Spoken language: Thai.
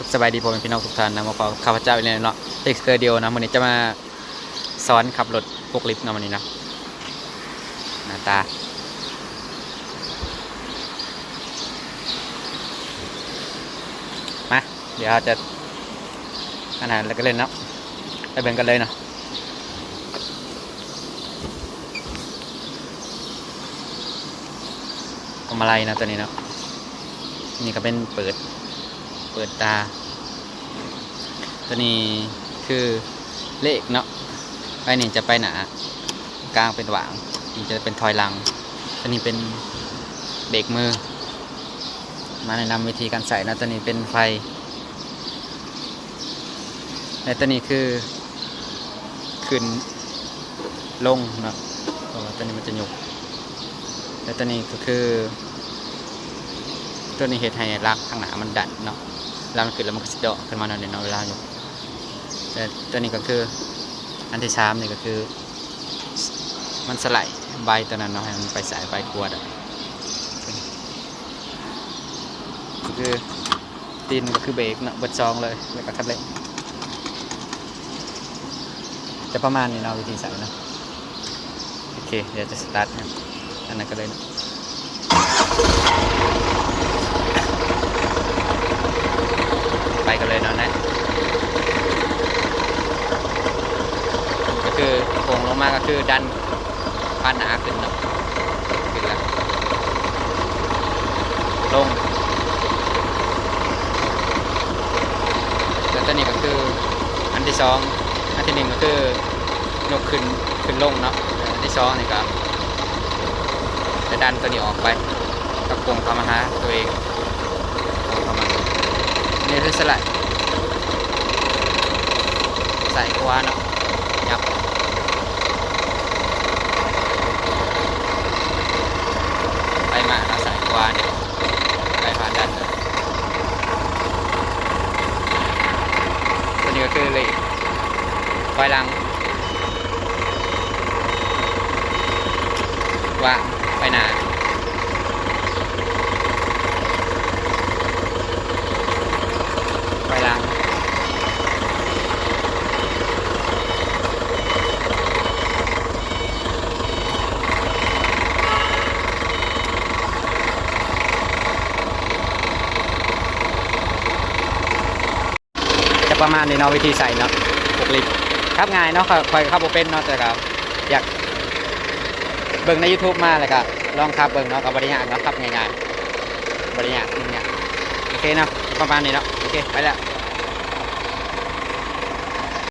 สุขสบายดีผมเป็นพี่น้องทุกท่านนะมาพบข้าพเจ้าอีกแล้วเนาะเท็กซ์เตอร์เดียวนะวันนี้จะมาสอนขับรถพวกลิฟต์เนาะวันนี้นะหน้าตามาเดี๋ยวเราจะอันนั้นแล้วก็เล่นเนาะไปเบ่งกันเลยเนาะทำอะไรนะตัวนี้เนาะนี่ก็เป็นเปิด ปิดตา ตัวนี้คือเลขเนาะไปนี่จะไปหนากลางเป็นหวางนี่จะเป็นถอยหลัง ตัวนี้เป็นเบรกมือ มาแนะนำวิธีการใส่นะตัวนี้เป็นไฟและตัวนี้คือขึ้นลงเนาะตัวนี้มันจะหยกและตัวนี้ก็คือ ตัวนี้เห็ดให้รักข้างหน้ามันดันเนาะ เวลามันขึ้นแล้วมันก็สิเดาะขึ้นมาหน่อยเนาะเวลาอยู่ แต่ตัวนี้ก็คือ อันที่สามนี่ก็คือ มันสไลด์ใบตัวนั้นเนาะให้มันไปสายใบกวดอะก็คือตีนก็คือเบรกเนาะเบิดซองเลยแล้วก็คัดเร่งจะประมาณนี้เนาะวิธีใส่เนาะโอเค เดี๋ยวจะสตาร์ทอันนั้นก็เลยเนาะ ไปกันเลยเนาะนะก็คือโค้งลงมา ก็คือดันพันหนาขึ้นเนาะขึ้นแล้วลงแล้วตัวนี้ก็คืออันที่สองอันที่หนึ่งก็คือยกขึ้นขึ้นลงเนาะอันที่สองนี่ก็จะดันตัวนี้ออกไปตะโกงเข้ามาหาตัวเองโกงเข้ามานี่คือสไลด์ใส่ขวาเนาะยับไปมาแล้วใส่ขวาเนี่ยไปผ่านด้านเลย ตัวนี้ก็คือยไฟหลังว่างไปหนา ไปล้างจะ ประมาณนี้เนาะวิธีใส่เนาะปกลิปครับง่ายเนาะคอยขับโอเป็นเนาะแต่ก็อยากเบิ่งใน YouTube มาเลยก็ลองขับเบิ่งเนาะกับบริหารเนาะขับง่ายๆบริหากง่ายโอเคเนาะประมาณนี้เนาะโอเคไปแล้ว